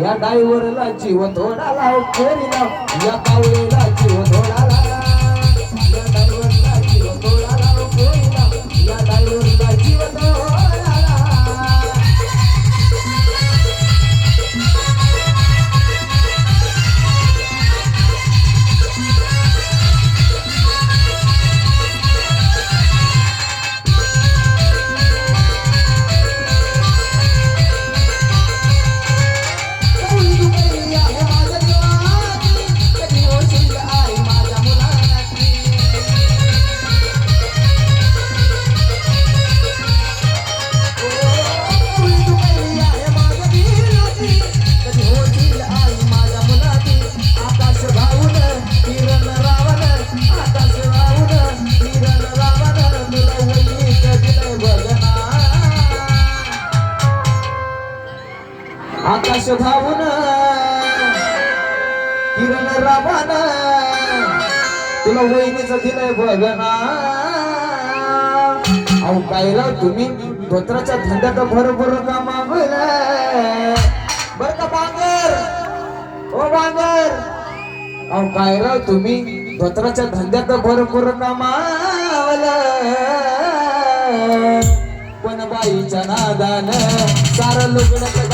या डायव्हरला जीव थोडा लाव फेरी लाव या पावलीला जीव थोडा लाव. आकाश भावन किरण रावण तुला वहिनीच दिलंय बघना अहो काय राव तुम्ही? धोत्राच्या धंद्यात भरपूर कामा बर का बांगर? ओ बांगर? अहो काय राव तुम्ही? धोत्राच्या धंद्यात भरपूर कामावलं पण बाईच्या नादान सारं लुगडं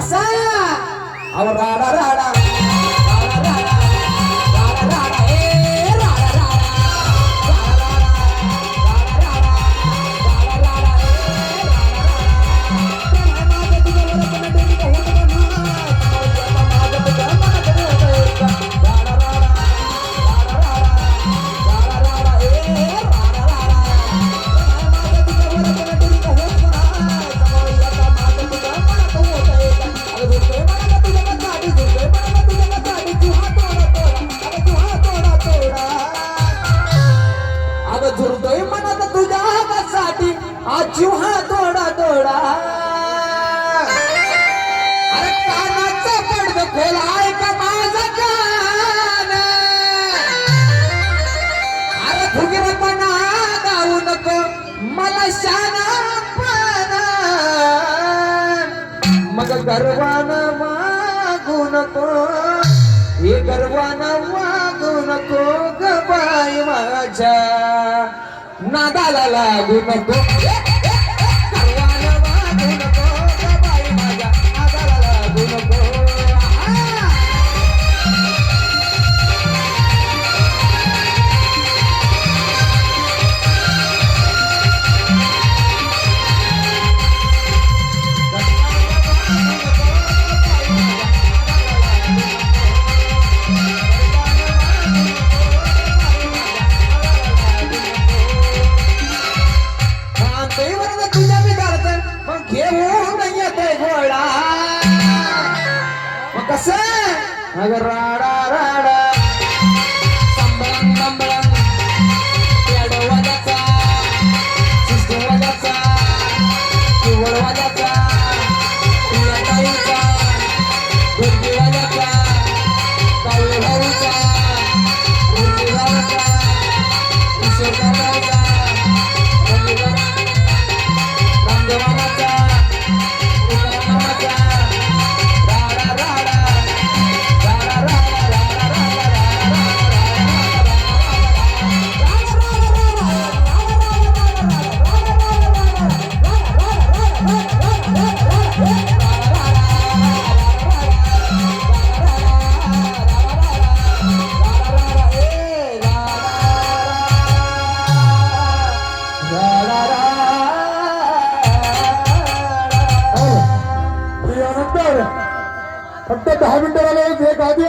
असा राडा राडा अग झुरतोय म्हणत तुझ्या हातासाठी आजी हा थोडा थोडा अरे कानाचा पडद खोल ऐका माझा कान? अरे फुगिरपणा गाऊ नको मला शानापणा मग गर्वानं मागू नको हे गर्वानं नको गबाई माझ्या. नादाला लागू नको. நகராடா फक्त दहा मिनिटं झाले एक आधी